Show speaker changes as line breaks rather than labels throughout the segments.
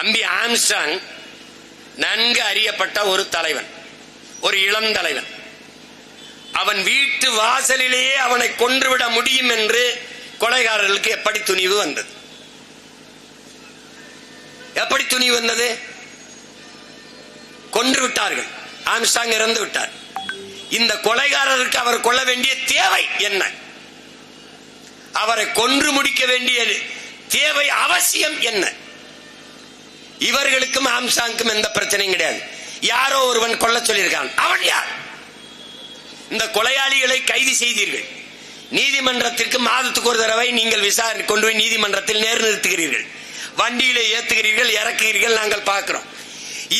தம்பி ஆம்ஸ்டாங் நன்கு அறியப்பட்ட ஒரு தலைவன் ஒரு இளம் தலைவன். அவன் வீட்டு வாசலிலேயே அவனை கொன்றுவிட முடியும் என்று கொலைகாரர்களுக்கு எப்படி துணிவு வந்தது? எப்படி துணிவு வந்தது? கொன்று விட்டார்கள். ஆம்ஸ்டாங் இறந்து விட்டார். இந்த கொலைகாரருக்கு அவர் கொள்ள வேண்டிய தேவை என்ன? அவரை கொன்று முடிக்க வேண்டிய தேவை அவசியம் என்ன? இவர்களுக்கும் ஆம்சாங்க்கும் எந்த பிரச்சனையும் கிடையாது. யாரோ ஒருவன் கொல்ல சொல்லியிருக்கான். அவன் யார்? இந்த கொலையாளிகளை கைது செய்தீர்கள். நீதிமன்றத்திற்கு மாதத்துக்கு ஒரு தடவை நீங்கள் விசாரணை கொண்டு போய் நீதிமன்றத்தில் நேர் நிறுத்துகிறீர்கள். வண்டியிலே ஏத்துகிறீர்கள் இறக்குகிறீர்கள் நாங்கள் பார்க்கிறோம்.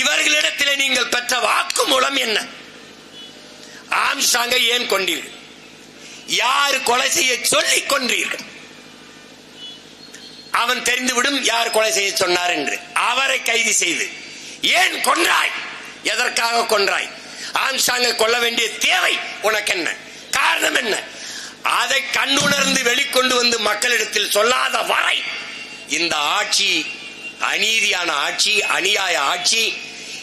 இவர்களிடத்திலே நீங்கள் பெற்ற வாக்கு மூலம் என்ன? ஆம்சாங்கை ஏன் கொண்டீர்கள் யார் கொலை செய்ய சொல்லி கொன்றீர்கள்? அவன் தெரிந்துவிடும் யார் கொலை செய்ய சொன்னார் என்று. அவரை கைது செய்து. ஏன் கொன்றாய்? எதற்காக கொன்றாய்? ஆம்சாங்கை கொல்ல வேண்டிய தேவை உனக்கு என்ன காரணம் என்ன? அதை கண்ணுணர்ந்து வெளிக்கொண்டு வந்து மக்களிடத்தில் சொல்லாத வரை இந்த ஆட்சி அநீதியான ஆட்சி அநியாய ஆட்சி.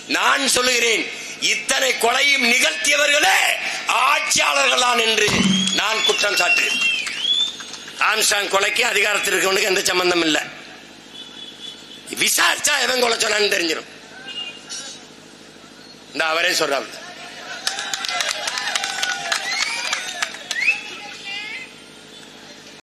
நான் சொல்லுகிறேன் இத்தனை கொலையும் நிகழ்த்தியவர்களே ஆட்சியாளர்களான் என்று நான் குற்றம் சாட்டுகிறேன். ஆம்ஸ்டாங் கொலைக்கு அதிகாரத்தில் இருக்கவனுக்கு எந்த சம்பந்தம் இல்லை. விசாரிச்சா எவன் கொலை சொன்னான்னு தெரிஞ்சிடும் இந்த அவரே சொல்றாங்க